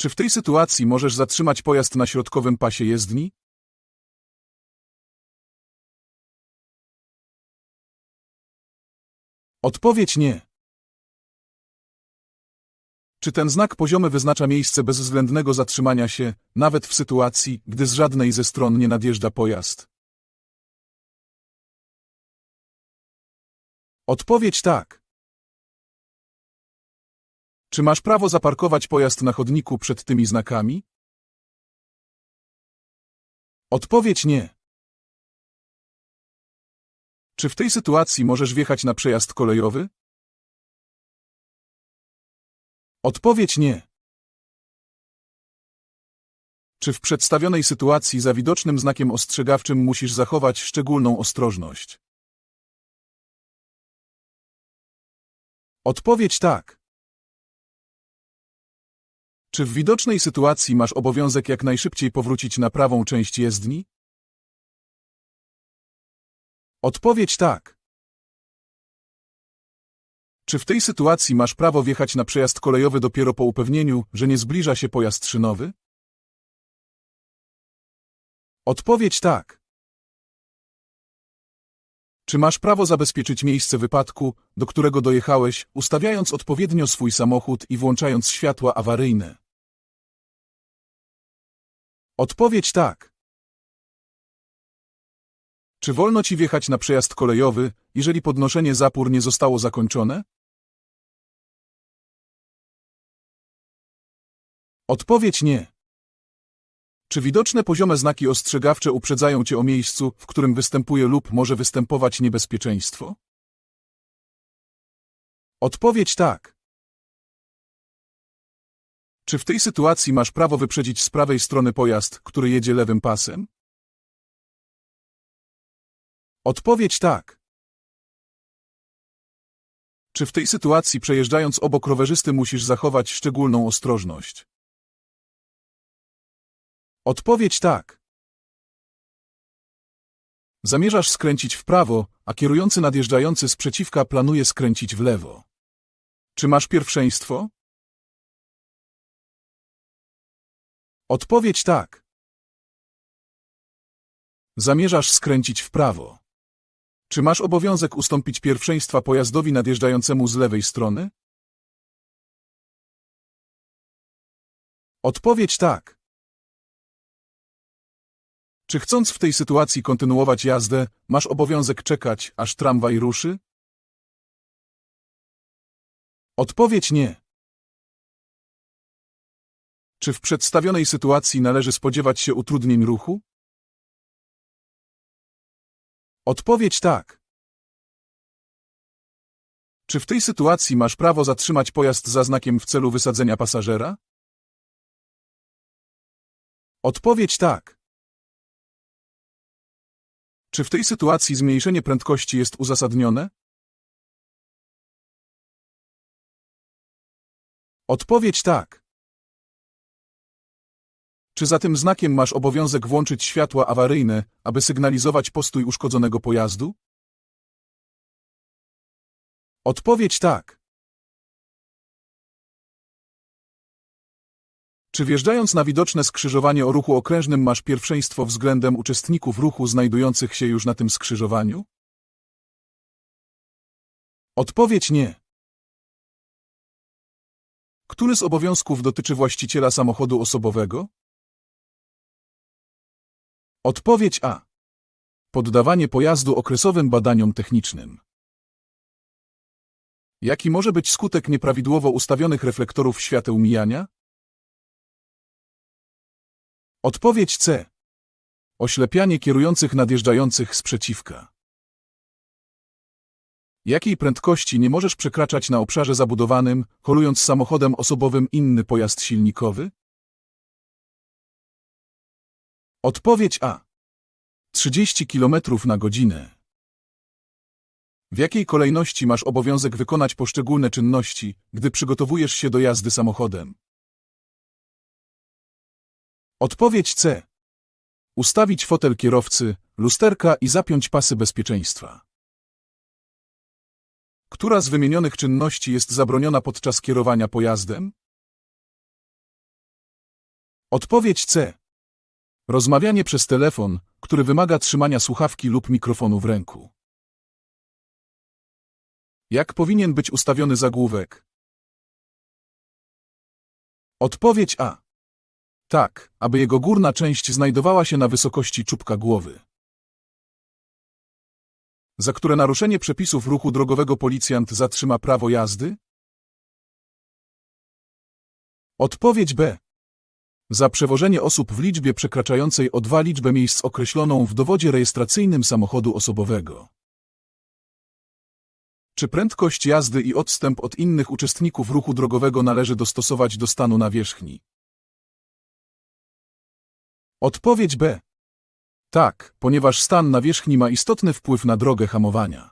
Czy w tej sytuacji możesz zatrzymać pojazd na środkowym pasie jezdni? Odpowiedź nie. Czy ten znak poziomy wyznacza miejsce bezwzględnego zatrzymania się, nawet w sytuacji, gdy z żadnej ze stron nie nadjeżdża pojazd? Odpowiedź tak. Czy masz prawo zaparkować pojazd na chodniku przed tymi znakami? Odpowiedź nie. Czy w tej sytuacji możesz wjechać na przejazd kolejowy? Odpowiedź nie. Czy w przedstawionej sytuacji za widocznym znakiem ostrzegawczym musisz zachować szczególną ostrożność? Odpowiedź tak. Czy w widocznej sytuacji masz obowiązek jak najszybciej powrócić na prawą część jezdni? Odpowiedź tak. Czy w tej sytuacji masz prawo wjechać na przejazd kolejowy dopiero po upewnieniu, że nie zbliża się pojazd szynowy? Odpowiedź tak. Czy masz prawo zabezpieczyć miejsce wypadku, do którego dojechałeś, ustawiając odpowiednio swój samochód i włączając światła awaryjne? Odpowiedź tak. Czy wolno ci wjechać na przejazd kolejowy, jeżeli podnoszenie zapór nie zostało zakończone? Odpowiedź nie. Czy widoczne poziome znaki ostrzegawcze uprzedzają cię o miejscu, w którym występuje lub może występować niebezpieczeństwo? Odpowiedź tak. Czy w tej sytuacji masz prawo wyprzedzić z prawej strony pojazd, który jedzie lewym pasem? Odpowiedź tak. Czy w tej sytuacji przejeżdżając obok rowerzysty musisz zachować szczególną ostrożność? Odpowiedź tak. Zamierzasz skręcić w prawo, a kierujący nadjeżdżający z przeciwka planuje skręcić w lewo. Czy masz pierwszeństwo? Odpowiedź tak. Zamierzasz skręcić w prawo. Czy masz obowiązek ustąpić pierwszeństwa pojazdowi nadjeżdżającemu z lewej strony? Odpowiedź tak. Czy chcąc w tej sytuacji kontynuować jazdę, masz obowiązek czekać, aż tramwaj ruszy? Odpowiedź nie. Czy w przedstawionej sytuacji należy spodziewać się utrudnień ruchu? Odpowiedź tak. Czy w tej sytuacji masz prawo zatrzymać pojazd za znakiem w celu wysadzenia pasażera? Odpowiedź tak. Czy w tej sytuacji zmniejszenie prędkości jest uzasadnione? Odpowiedź tak. Czy za tym znakiem masz obowiązek włączyć światła awaryjne, aby sygnalizować postój uszkodzonego pojazdu? Odpowiedź tak. Czy wjeżdżając na widoczne skrzyżowanie o ruchu okrężnym masz pierwszeństwo względem uczestników ruchu znajdujących się już na tym skrzyżowaniu? Odpowiedź nie. Który z obowiązków dotyczy właściciela samochodu osobowego? Odpowiedź A. Poddawanie pojazdu okresowym badaniom technicznym. Jaki może być skutek nieprawidłowo ustawionych reflektorów świateł mijania? Odpowiedź C. Oślepianie kierujących nadjeżdżających z przeciwka. Jakiej prędkości nie możesz przekraczać na obszarze zabudowanym, kolując samochodem osobowym inny pojazd silnikowy? Odpowiedź A. 30 km na godzinę. W jakiej kolejności masz obowiązek wykonać poszczególne czynności, gdy przygotowujesz się do jazdy samochodem? Odpowiedź C. Ustawić fotel kierowcy, lusterka i zapiąć pasy bezpieczeństwa. Która z wymienionych czynności jest zabroniona podczas kierowania pojazdem? Odpowiedź C. Rozmawianie przez telefon, który wymaga trzymania słuchawki lub mikrofonu w ręku. Jak powinien być ustawiony zagłówek? Odpowiedź A. Tak, aby jego górna część znajdowała się na wysokości czubka głowy. Za które naruszenie przepisów ruchu drogowego policjant zatrzyma prawo jazdy? Odpowiedź B. Za przewożenie osób w liczbie przekraczającej o dwa liczbę miejsc określoną w dowodzie rejestracyjnym samochodu osobowego. Czy prędkość jazdy i odstęp od innych uczestników ruchu drogowego należy dostosować do stanu nawierzchni? Odpowiedź B. Tak, ponieważ stan nawierzchni ma istotny wpływ na drogę hamowania.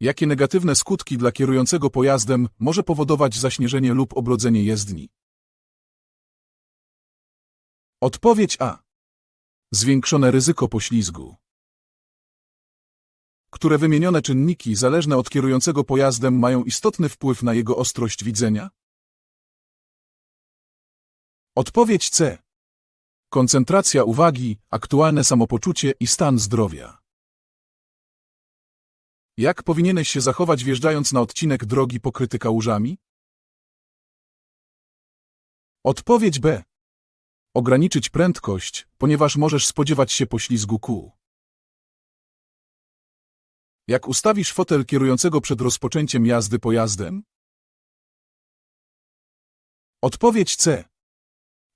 Jakie negatywne skutki dla kierującego pojazdem może powodować zaśnieżenie lub obrodzenie jezdni? Odpowiedź A. Zwiększone ryzyko poślizgu. Które wymienione czynniki zależne od kierującego pojazdem mają istotny wpływ na jego ostrość widzenia? Odpowiedź C. Koncentracja uwagi, aktualne samopoczucie i stan zdrowia. Jak powinieneś się zachować wjeżdżając na odcinek drogi pokryty kałużami? Odpowiedź B. Ograniczyć prędkość, ponieważ możesz spodziewać się poślizgu kół. Jak ustawisz fotel kierującego przed rozpoczęciem jazdy pojazdem? Odpowiedź C.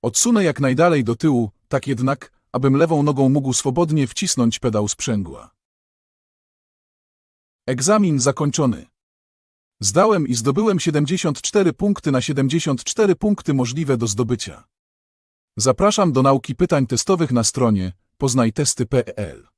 Odsunę jak najdalej do tyłu, tak jednak, abym lewą nogą mógł swobodnie wcisnąć pedał sprzęgła. Egzamin zakończony. Zdałem i zdobyłem 74 punkty na 74 punkty możliwe do zdobycia. Zapraszam do nauki pytań testowych na stronie poznajtesty.pl.